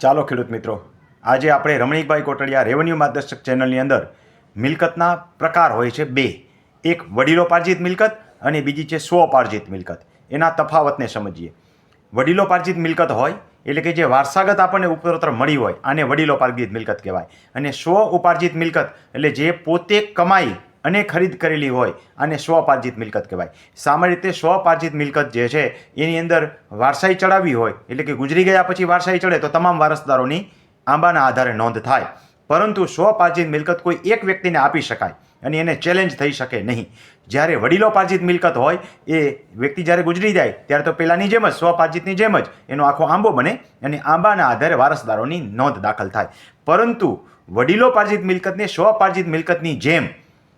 ચાલો ખેડૂત મિત્રો, આજે આપણે રમણીકભાઈ કોટડિયા રેવન્યુ માર્ગદર્શક ચેનલની અંદર મિલકતના પ્રકાર હોય છે બે. એક વડીલોપાર્જિત મિલકત અને બીજી છે સ્વપાર્જિત મિલકત. એના તફાવતને સમજીએ. વડીલોપાર્જિત મિલકત હોય, એટલે કે જે વારસાગત આપણને ઉપરોત્તર મળી હોય, આને વડીલોપાર્જિત મિલકત કહેવાય. અને સ્વ ઉપાર્જિત મિલકત, એટલે જે પોતે કમાઈ અને ખરીદ કરેલી હોય આને સ્વપાર્જિત મિલકત કહેવાય. સામાન્ય રીતે સ્વપાર્જિત મિલકત જે છે, એની અંદર વારસાઈ ચડાવી હોય, એટલે કે ગુજરી ગયા પછી વારસાઈ ચડે, તો તમામ વારસદારોની આંબાના આધારે નોંધ થાય. પરંતુ સ્વપાર્જિત મિલકત કોઈ એક વ્યક્તિને આપી શકાય અને એને ચેલેન્જ થઈ શકે નહીં. જ્યારે વડીલોપાર્જિત મિલકત હોય, એ વ્યક્તિ જ્યારે ગુજરી જાય, ત્યારે તો પહેલાંની જેમ જ, સ્વપાર્જિતની જેમ જ એનો આખો આંબો બને અને આંબાના આધારે વારસદારોની નોંધ દાખલ થાય. પરંતુ વડીલોપાર્જિત મિલકતને સ્વપાર્જિત મિલકતની જેમ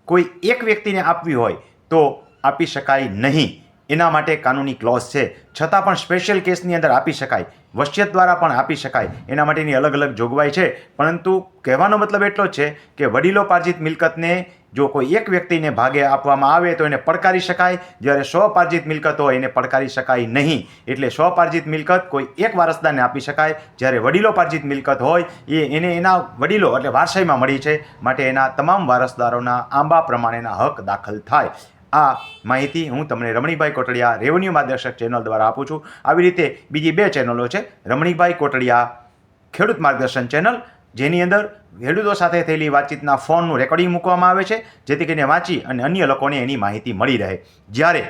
કોઈ એક વ્યક્તિને આપવી હોય તો આપી શકાય નહીં. એના માટે કાનૂની ક્લોઝ છે. છતાં પણ સ્પેશિયલ કેસની અંદર આપી શકાય. વસિયત દ્વારા પણ આપી શકાય. એના માટેની અલગ અલગ જોગવાઈ છે. પરંતુ કહેવાનો મતલબ એટલો છે કે વડીલો પાર્જિત મિલકતને જો કોઈ એક વ્યક્તિને ભાગે આપવામાં આવે તો એને પડકારી શકાય. જ્યારે સ્વપાર્જિત મિલકત હોય એને પડકારી શકાય નહીં. એટલે સ્વપાર્જિત મિલકત કોઈ એક વારસદારને આપી શકાય. જ્યારે વડીલોપાર્જિત મિલકત હોય, એ એને એના વડીલો એટલે વારસાઈમાં મળી છે. માટે એના તમામ વારસદારોના આંબા પ્રમાણેના હક દાખલ થાય. આ માહિતી હું તમને રમણીભાઈ કોટડિયા રેવન્યુ માર્ગદર્શક ચેનલ દ્વારા આપું છું. આવી રીતે બીજી બે ચેનલો છે. રમણીભાઈ કોટડિયા ખેડૂત માર્ગદર્શન ચેનલ જેની અંદર ખેડૂતો સાથે થયેલી વાતચીતના ફોનનું રેકોર્ડિંગ મૂકવામાં આવે છે, જેથી કરીને વાંચી અને અન્ય લોકોને એની માહિતી મળી રહે. જ્યારે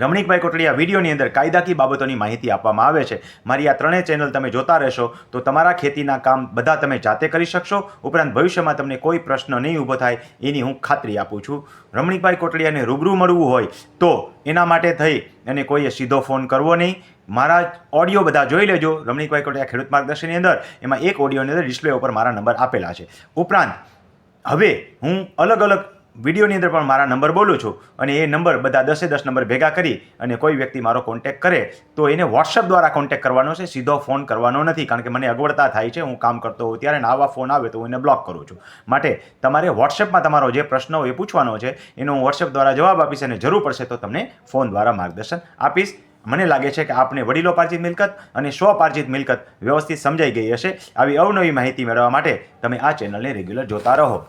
રમણીકભાઈ કોટડીયા વિડીયોની અંદર કાયદાકીય બાબતોની માહિતી આપવામાં આવે છે. મારી આ ત્રણેય ચેનલ તમે જોતા રહેશો, તો તમારા ખેતીના કામ બધા તમે જાતે કરી શકશો. ઉપરાંત ભવિષ્યમાં તમને કોઈ પ્રશ્ન નહીં ઊભો થાય એની હું ખાતરી આપું છું. રમણીકભાઈ કોટડીયાને રૂબરૂ મળવું હોય તો એના માટે થઈ અને કોઈએ સીધો ફોન કરવો નહીં. મારા ઓડિયો બધા જોઈ લેજો રમણીકભાઈ કોટડીયા ખેડૂત માર્ગદર્શનની અંદર. એમાં એક ઓડિયોની અંદર ડિસ્પ્લે ઉપર મારા નંબર આપેલા છે. ઉપરાંત, હવે હું અલગ અલગ વિડીયોની અંદર પણ મારા નંબર બોલું છું અને એ નંબર બધા દસે દસ નંબર ભેગા કરી અને કોઈ વ્યક્તિ મારો કોન્ટેક કરે, તો એને વોટ્સઅપ દ્વારા કોન્ટેક કરવાનો છે. સીધો ફોન કરવાનો નથી, કારણ કે મને અગવડતા થાય છે. હું કામ કરતો હોઉં ત્યારે આવા ફોન આવે તો હું એને બ્લોક કરું છું. માટે તમારે વોટ્સએપમાં તમારો જે પ્રશ્ન હોય એ પૂછવાનો છે, એનો હું વોટ્સએપ દ્વારા જવાબ આપીશ અને જરૂર પડશે તો તમને ફોન દ્વારા માર્ગદર્શન આપીશ. મને લાગે છે કે આપને વડીલોપાર્જિત મિલકત અને સ્વપાર્જિત મિલકત વ્યવસ્થિત સમજાઈ ગઈ હશે. આવી અવનવી માહિતી મેળવવા માટે તમે આ ચેનલને રેગ્યુલર જોતા રહો.